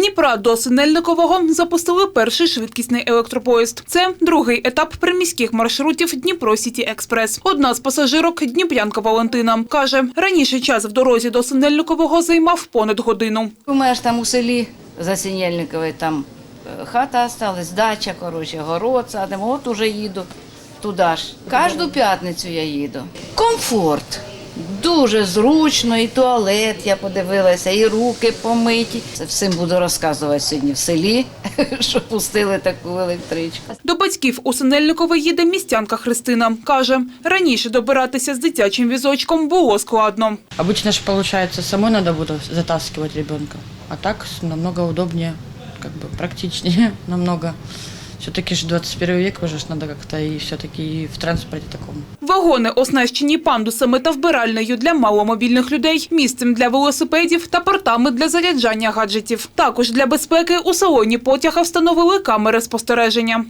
Дніпра до Синельникового запустили перший швидкісний електропоїзд. Це другий етап приміських маршрутів Дніпро Сіті Експрес. Одна з пасажирок Дніпрянка Валентина каже, раніше час в дорозі до Синельникового займав понад годину. У мене ж там у селі за Синельникової там е, хата осталась, дача, коротше, город садимо. От уже їду туди ж. Кожну п'ятницю я їду. Комфорт. Дуже зручно, і туалет я подивилася, і руки помиті. Це всім буду розказувати сьогодні в селі, що пустили таку електричку. До батьків у Синельникове їде містянка Христина. Каже, раніше добиратися з дитячим візочком було складно. Обычно же получается самой надо будет затаскивать ребенка, а так намного удобнее, как бы практичнее намного. Все-таки же 21 век уже ж надо как-то и все-таки в транспорте таком. Вагони оснащені пандусами та вбиральнею для маломобільних людей, місцем для велосипедів та портами для заряджання гаджетів. Також для безпеки у салоні потяга встановили камери спостереження.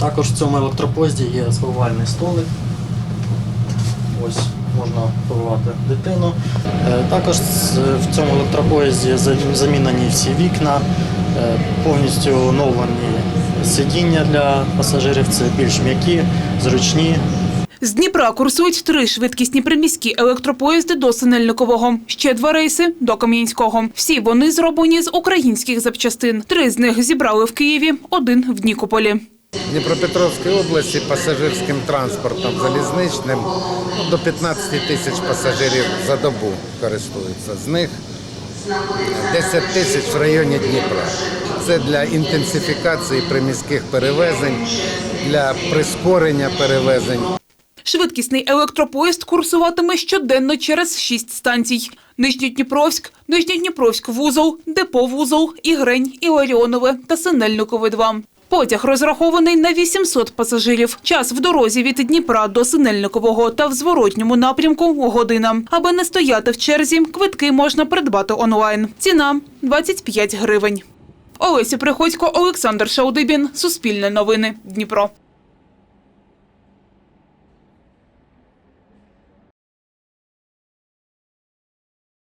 Також в цьому електропоїзді є сховальний столик. Ось можна ховати дитину. Е, Також в цьому електропоїзді замінені всі вікна, е, повністю оновлені сидіння для пасажирів. Це більш м'які, зручні. З Дніпра курсують три швидкісні приміські електропоїзди до Синельникового. Ще два рейси до Кам'янського. Всі вони зроблені з українських запчастин. Три з них зібрали в Києві, один в Нікополі. Дніпропетровській області пасажирським транспортом залізничним до 15 тисяч пасажирів за добу користуються. З них 10 тисяч в районі Дніпра. Це для інтенсифікації приміських перевезень, для прискорення перевезень. Швидкісний електропоїзд курсуватиме щоденно через шість станцій. Нижньодніпровськ, Нижньодніпровськ вузол, Депо вузол, Ігрень, Іларіонове та Синельникове 2. Потяг розрахований на 800 пасажирів. Час в дорозі від Дніпра до Синельникового та в зворотньому напрямку – година. Аби не стояти в черзі, квитки можна придбати онлайн. Ціна – 25 гривень. Олеся Приходько, Олександр Шаудибін. Суспільне новини. Дніпро.